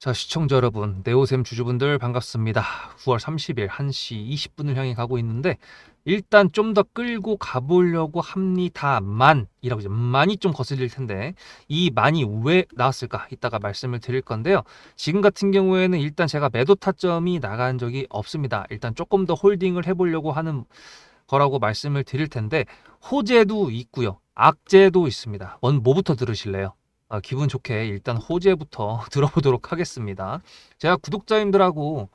자, 시청자 여러분, 네오셈 주주분들 반갑습니다. 9월 30일 1시 20분을 향해 가고 있는데 일단 좀 더 끌고 가보려고 합니다만 이라고 이제 많이 좀 거슬릴 텐데 이 많이 왜 나왔을까 이따가 말씀을 드릴 건데요. 지금 같은 경우에는 일단 제가 매도 타점이 나간 적이 없습니다. 일단 조금 더 홀딩을 해보려고 하는 거라고 말씀을 드릴 텐데 호재도 있고요. 악재도 있습니다. 원 뭐부터 들으실래요? 아, 기분 좋게 일단 호재부터 들어보도록 하겠습니다. 제가 구독자님들하고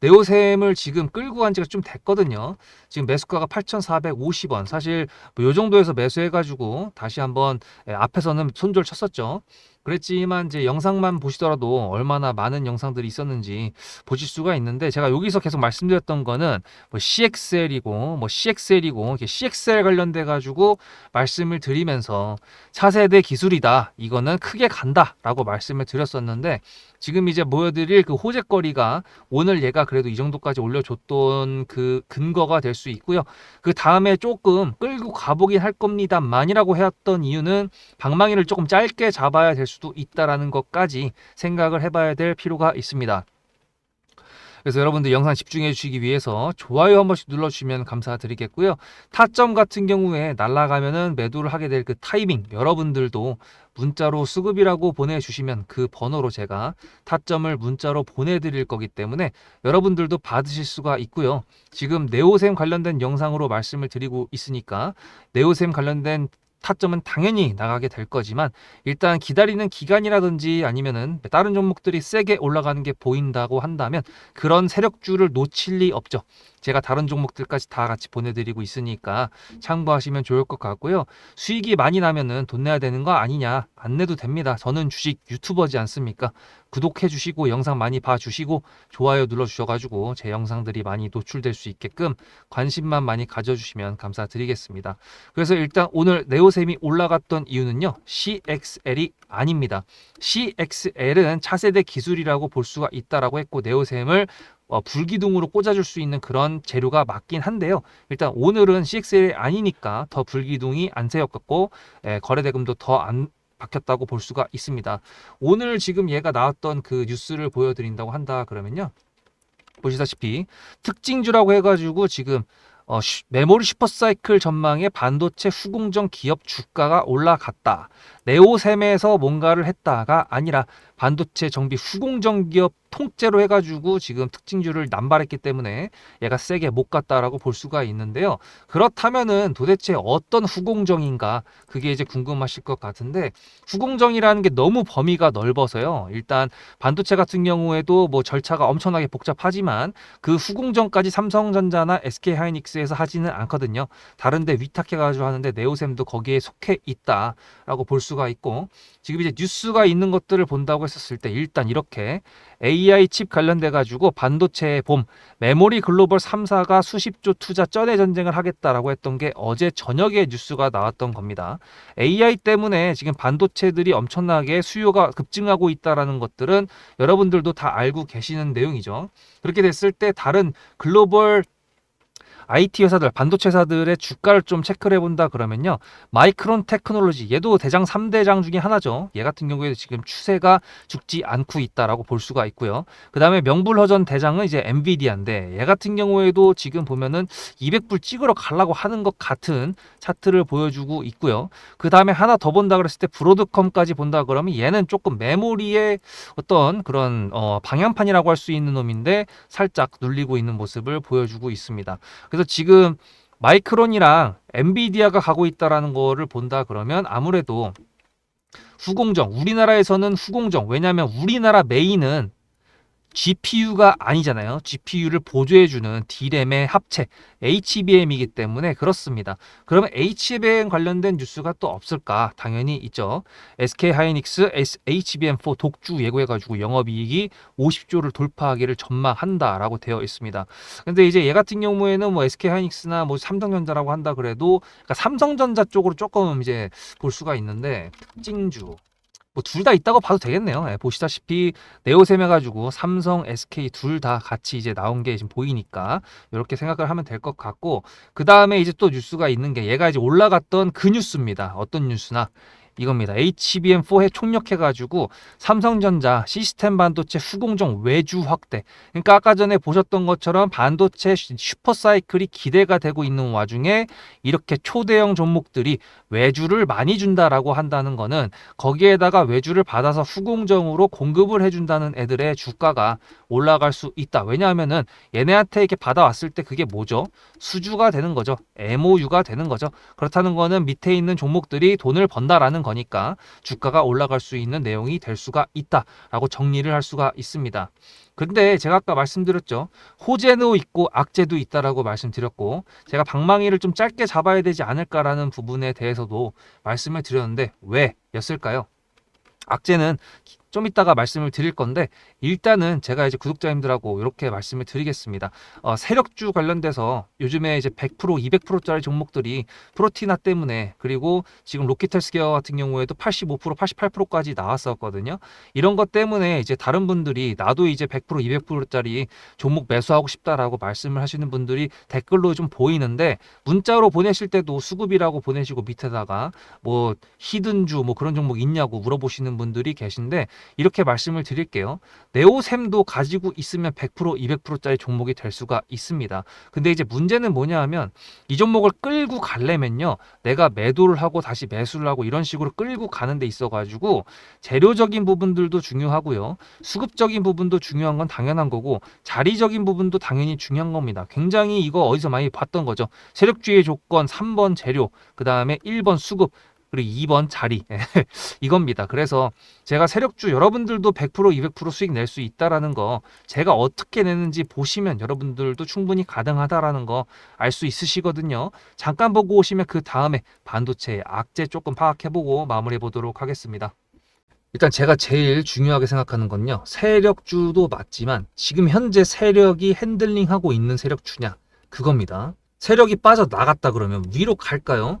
네오셈을 지금 끌고 간 지가 좀 됐거든요. 지금 매수가가 8,450원. 사실 뭐 요 정도에서 매수해가지고 다시 한번 예, 앞에서는 손절 쳤었죠. 그랬지만 이제 영상만 보시더라도 얼마나 많은 영상들이 있었는지 보실 수가 있는데 제가 여기서 계속 말씀드렸던 거는 뭐 CXL이고 뭐 CXL이고 이렇게 CXL 관련돼 가지고 말씀을 드리면서 차세대 기술이다. 이거는 크게 간다라고 말씀을 드렸었는데 지금 이제 보여드릴 그 호재거리가 오늘 얘가 그래도 이 정도까지 올려줬던 그 근거가 될 수 있고요. 그 다음에 조금 끌고 가보긴 할 겁니다만이라고 해왔던 이유는 방망이를 조금 짧게 잡아야 될 수도 있다라는 것까지 생각을 해봐야 될 필요가 있습니다. 그래서 여러분들 영상 집중해 주시기 위해서 좋아요 한 번씩 눌러주시면 감사드리겠고요. 타점 같은 경우에 날아가면은 매도를 하게 될 그 타이밍 여러분들도 문자로 수급이라고 보내주시면 그 번호로 제가 타점을 문자로 보내드릴 거기 때문에 여러분들도 받으실 수가 있고요. 지금 네오셈 관련된 영상으로 말씀을 드리고 있으니까 네오셈 관련된 타점은 당연히 나가게 될 거지만 일단 기다리는 기간이라든지 아니면은 다른 종목들이 세게 올라가는 게 보인다고 한다면 그런 세력주를 놓칠 리 없죠. 제가 다른 종목들까지 다 같이 보내드리고 있으니까 참고하시면 좋을 것 같고요. 수익이 많이 나면은 돈 내야 되는 거 아니냐? 안 내도 됩니다. 저는 주식 유튜버지 않습니까? 구독해 주시고 영상 많이 봐 주시고 좋아요 눌러 주셔가지고 제 영상들이 많이 노출될 수 있게끔 관심만 많이 가져주시면 감사드리겠습니다. 그래서 일단 오늘 네오셈이 올라갔던 이유는요. CXL이 아닙니다. CXL은 차세대 기술이라고 볼 수가 있다라고 했고 네오셈을 어, 불기둥으로 꽂아줄 수 있는 그런 재료가 맞긴 한데요. 일단 오늘은 CXL이 아니니까 더 불기둥이 안 세웠고 예, 거래대금도 더안 박혔다고 볼 수가 있습니다. 오늘 지금 얘가 나왔던 그 뉴스를 보여드린다고 한다 그러면요. 보시다시피 특징주라고 해가지고 지금 어, 슈- 메모리 슈퍼사이클 전망에 반도체 후공정 기업 주가가 올라갔다. 네오셈에서 뭔가를 했다가 아니라 반도체 정비 후공정 기업 통째로 해가지고 지금 특징주를 남발했기 때문에 얘가 세게 못 갔다라고 볼 수가 있는데요. 그렇다면은 도대체 어떤 후공정인가 그게 이제 궁금하실 것 같은데 후공정이라는 게 너무 범위가 넓어서요. 일단 반도체 같은 경우에도 뭐 절차가 엄청나게 복잡하지만 그 후공정까지 삼성전자나 SK하이닉스에서 하지는 않거든요. 다른데 위탁해가지고 하는데 네오셈도 거기에 속해 있다라고 볼 수가 있고 지금 이제 뉴스가 있는 것들을 본다고 했었을 때 일단 이렇게 AI 칩 관련돼 가지고 반도체의 봄 메모리 글로벌 3사가 수십조 투자 쩐의 전쟁을 하겠다라고 했던 게 어제 저녁에 뉴스가 나왔던 겁니다. AI 때문에 지금 반도체들이 엄청나게 수요가 급증하고 있다라는 것들은 여러분들도 다 알고 계시는 내용이죠. 그렇게 됐을 때 다른 글로벌 IT 회사들, 반도체 회사들의 주가를 좀 체크를 해본다 그러면요. 마이크론 테크놀로지, 얘도 대장 3대장 중에 하나죠. 얘 같은 경우에도 지금 추세가 죽지 않고 있다라고 볼 수가 있고요. 그 다음에 명불허전 대장은 이제 엔비디아인데 얘 같은 경우에도 지금 보면은 200불 찍으러 가려고 하는 것 같은 차트를 보여주고 있고요. 그 다음에 하나 더 본다 그랬을 때 브로드컴까지 본다 그러면 얘는 조금 메모리의 어떤 그런 어, 방향판이라고 할 수 있는 놈인데 살짝 눌리고 있는 모습을 보여주고 있습니다. 그래서 지금 마이크론이랑 엔비디아가 가고 있다라는 거를 본다 그러면 아무래도 후공정 우리나라에서는 후공정. 왜냐하면 우리나라 메인은 GPU가 아니잖아요. GPU를 보조해주는 D램의 합체 HBM이기 때문에 그렇습니다. 그러면 HBM 관련된 뉴스가 또 없을까? 당연히 있죠. SK 하이닉스 HBM4 독주 예고해가지고 영업이익이 50조를 돌파하기를 전망한다라고 되어 있습니다. 근데 이제 얘 같은 경우에는 뭐 SK 하이닉스나 뭐 삼성전자라고 한다 그래도 그러니까 삼성전자 쪽으로 조금 이제 볼 수가 있는데 특징주 뭐 둘 다 있다고 봐도 되겠네요. 예, 보시다시피 네오셈 해가지고 삼성, SK 둘 다 같이 이제 나온 게 지금 보이니까 이렇게 생각을 하면 될 것 같고 그 다음에 이제 또 뉴스가 있는 게 얘가 이제 올라갔던 그 뉴스입니다. 어떤 뉴스나 이겁니다. HBM4에 총력해가지고 삼성전자 시스템 반도체 후공정 외주 확대. 그러니까 아까 전에 보셨던 것처럼 반도체 슈퍼 사이클이 기대가 되고 있는 와중에 이렇게 초대형 종목들이 외주를 많이 준다라고 한다는 거는 거기에다가 외주를 받아서 후공정으로 공급을 해준다는 애들의 주가가 올라갈 수 있다. 왜냐하면은 얘네한테 이렇게 받아왔을 때 그게 뭐죠? 수주가 되는 거죠. MOU가 되는 거죠. 그렇다는 거는 밑에 있는 종목들이 돈을 번다라는 거니까 주가가 올라갈 수 있는 내용이 될 수가 있다라고 정리를 할 수가 있습니다. 근데 제가 아까 말씀드렸죠. 호재도 있고 악재도 있다라고 말씀드렸고 제가 방망이를 좀 짧게 잡아야 되지 않을까라는 부분에 대해서도 말씀을 드렸는데 왜 였을까요? 악재는 좀 이따가 말씀을 드릴 건데 일단은 제가 이제 구독자님들하고 이렇게 말씀을 드리겠습니다. 어, 세력주 관련돼서 요즘에 이제 100% 200%짜리 종목들이 프로티나 때문에 그리고 지금 로키텔스케어 같은 경우에도 85% 88%까지 나왔었거든요. 이런 것 때문에 이제 다른 분들이 나도 이제 100% 200%짜리 종목 매수하고 싶다라고 말씀을 하시는 분들이 댓글로 좀 보이는데 문자로 보내실 때도 수급이라고 보내시고 밑에다가 뭐 히든주 뭐 그런 종목 있냐고 물어보시는 분들이 계신데 이렇게 말씀을 드릴게요. 네오셈도 가지고 있으면 100% 200%짜리 종목이 될 수가 있습니다. 근데 이제 문제는 뭐냐 하면 이 종목을 끌고 가려면요. 내가 매도를 하고 다시 매수를 하고 이런 식으로 끌고 가는 데 있어 가지고 재료적인 부분들도 중요하고요. 수급적인 부분도 중요한 건 당연한 거고 자리적인 부분도 당연히 중요한 겁니다. 굉장히 이거 어디서 많이 봤던 거죠. 세력주의 조건 3번 재료, 그다음에 1번 수급 그리고 2번 자리 이겁니다. 그래서 제가 세력주 여러분들도 100% 200% 수익 낼 수 있다라는 거 제가 어떻게 내는지 보시면 여러분들도 충분히 가능하다라는 거 알 수 있으시거든요. 잠깐 보고 오시면 그 다음에 반도체 악재 조금 파악해보고 마무리해 보도록 하겠습니다. 일단 제가 제일 중요하게 생각하는 건요. 세력주도 맞지만 지금 현재 세력이 핸들링하고 있는 세력주냐 그겁니다. 세력이 빠져나갔다 그러면 위로 갈까요?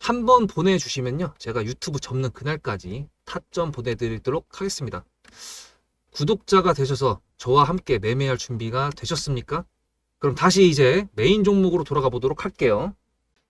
한 번 보내주시면요 제가 유튜브 접는 그날까지 타점 보내드리도록 하겠습니다. 구독자가 되셔서 저와 함께 매매할 준비가 되셨습니까? 그럼 다시 이제 메인 종목으로 돌아가 보도록 할게요.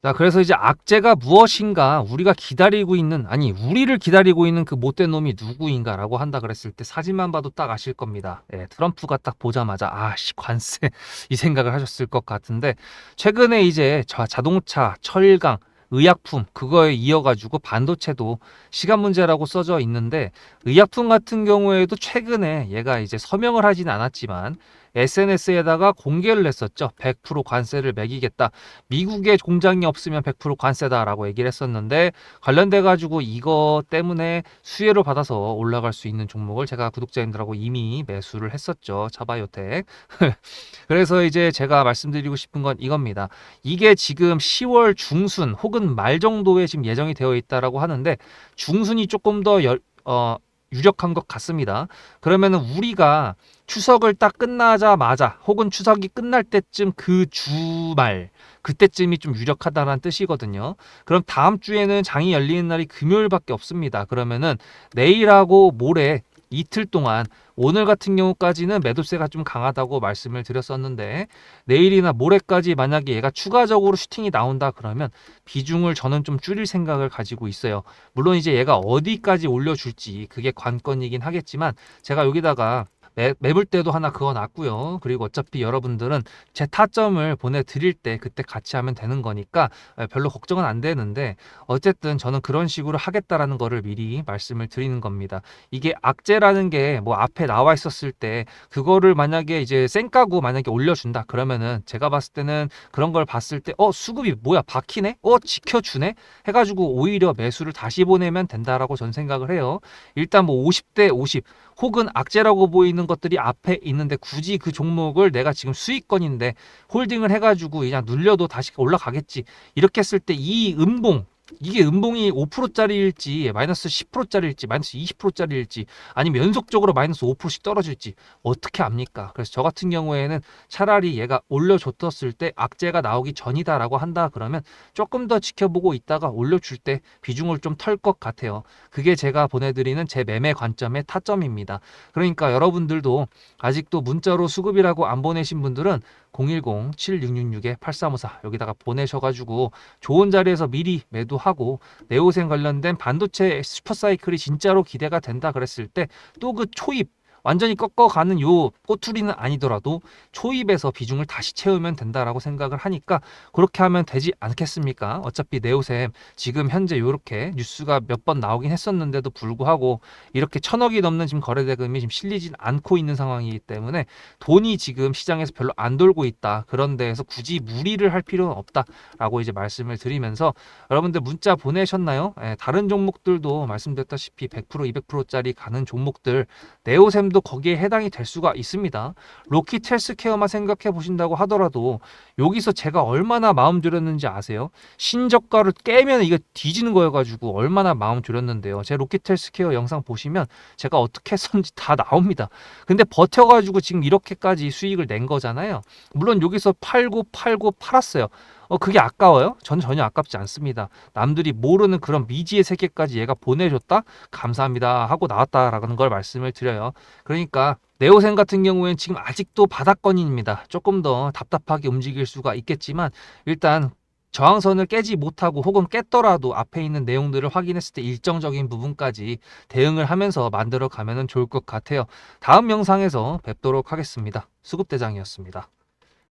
자, 그래서 이제 악재가 무엇인가, 우리가 기다리고 있는, 아니, 우리를 기다리고 있는 그 못된 놈이 누구인가라고 한다 그랬을 때 사진만 봐도 딱 아실 겁니다. 예, 트럼프가 딱 보자마자, 아, 씨, 관세, 이 생각을 하셨을 것 같은데, 최근에 이제 자- 자동차, 철강, 의약품, 그거에 이어가지고 반도체도 시간 문제라고 써져 있는데, 의약품 같은 경우에도 최근에 얘가 이제 서명을 하진 않았지만, SNS에다가 공개를 했었죠. 100% 관세를 매기겠다. 미국에 공장이 없으면 100% 관세다라고 얘기를 했었는데 관련돼 가지고 이거 때문에 수혜를 받아서 올라갈 수 있는 종목을 제가 구독자님들하고 이미 매수를 했었죠. 차바이오텍. 그래서 이제 제가 말씀드리고 싶은 건 이겁니다. 이게 지금 10월 중순 혹은 말 정도에 지금 예정이 되어 있다라고 하는데 중순이 조금 더 열, 어, 유력한 것 같습니다. 그러면은 우리가 추석을 딱 끝나자마자 혹은 추석이 끝날 때쯤 그 주말 그때쯤이 좀 유력하다는 뜻이거든요. 그럼 다음 주에는 장이 열리는 날이 금요일밖에 없습니다. 그러면은 내일하고 모레 이틀 동안 오늘 같은 경우까지는 매도세가 좀 강하다고 말씀을 드렸었는데 내일이나 모레까지 만약에 얘가 추가적으로 슈팅이 나온다 그러면 비중을 저는 좀 줄일 생각을 가지고 있어요. 물론 이제 얘가 어디까지 올려줄지 그게 관건이긴 하겠지만 제가 여기다가 매, 매물 때도 하나 그어 놨고요. 그리고 어차피 여러분들은 제 타점을 보내드릴 때 그때 같이 하면 되는 거니까 에, 별로 걱정은 안 되는데 어쨌든 저는 그런 식으로 하겠다라는 거를 미리 말씀을 드리는 겁니다. 이게 악재라는 게 뭐 앞에 나와 있었을 때 그거를 만약에 이제 쌩까고 만약에 올려준다 그러면은 제가 봤을 때는 그런 걸 봤을 때 어 수급이 뭐야 박히네 어 지켜주네 해가지고 오히려 매수를 다시 보내면 된다라고 전 생각을 해요. 일단 뭐 50대 50 혹은 악재라고 보이는 것들이 앞에 있는데 굳이 그 종목을 내가 지금 수익권인데 홀딩을 해가지고 그냥 눌려도 다시 올라가겠지. 이렇게 했을 때 이 음봉 이게 음봉이 5%짜리일지 마이너스 10%짜리일지 마이너스 20%짜리일지 아니면 연속적으로 마이너스 5%씩 떨어질지 어떻게 압니까? 그래서 저 같은 경우에는 차라리 얘가 올려줬었을 때 악재가 나오기 전이다라고 한다 그러면 조금 더 지켜보고 있다가 올려줄 때 비중을 좀 털 것 같아요. 그게 제가 보내드리는 제 매매 관점의 타점입니다. 그러니까 여러분들도 아직도 문자로 수급이라고 안 보내신 분들은 010-7666-8354 여기다가 보내셔가지고 좋은 자리에서 미리 매도하고 네오센 관련된 반도체 슈퍼사이클이 진짜로 기대가 된다 그랬을 때 또 그 초입 완전히 꺾어가는 요 꼬투리는 아니더라도 초입에서 비중을 다시 채우면 된다라고 생각을 하니까 그렇게 하면 되지 않겠습니까? 어차피 네오셈 지금 현재 요렇게 뉴스가 몇 번 나오긴 했었는데도 불구하고 이렇게 천억이 넘는 지금 거래대금이 지금 실리진 않고 있는 상황이기 때문에 돈이 지금 시장에서 별로 안 돌고 있다. 그런 데에서 굳이 무리를 할 필요는 없다라고 이제 말씀을 드리면서 여러분들 문자 보내셨나요? 예, 다른 종목들도 말씀드렸다시피 100% 200%짜리 가는 종목들 네오셈 도 거기에 해당이 될 수가 있습니다. 로키 헬스케어만 생각해 보신다고 하더라도 여기서 제가 얼마나 마음 졸였는지 아세요? 신저가를 깨면 이거 뒤지는 거여가지고 얼마나 마음 졸였는데요. 제 로키 헬스케어 영상 보시면 제가 어떻게 했었는지 다 나옵니다. 근데 버텨가지고 지금 이렇게까지 수익을 낸 거잖아요. 물론 여기서 팔고 팔고 팔았어요. 어 그게 아까워요? 저는 전혀 아깝지 않습니다. 남들이 모르는 그런 미지의 세계까지 얘가 보내줬다? 감사합니다 하고 나왔다라는 걸 말씀을 드려요. 그러니까 네오센 같은 경우에는 지금 아직도 바닥권입니다. 조금 더 답답하게 움직일 수가 있겠지만 일단 저항선을 깨지 못하고 혹은 깼더라도 앞에 있는 내용들을 확인했을 때 일정적인 부분까지 대응을 하면서 만들어 가면 좋을 것 같아요. 다음 영상에서 뵙도록 하겠습니다. 수급대장이었습니다.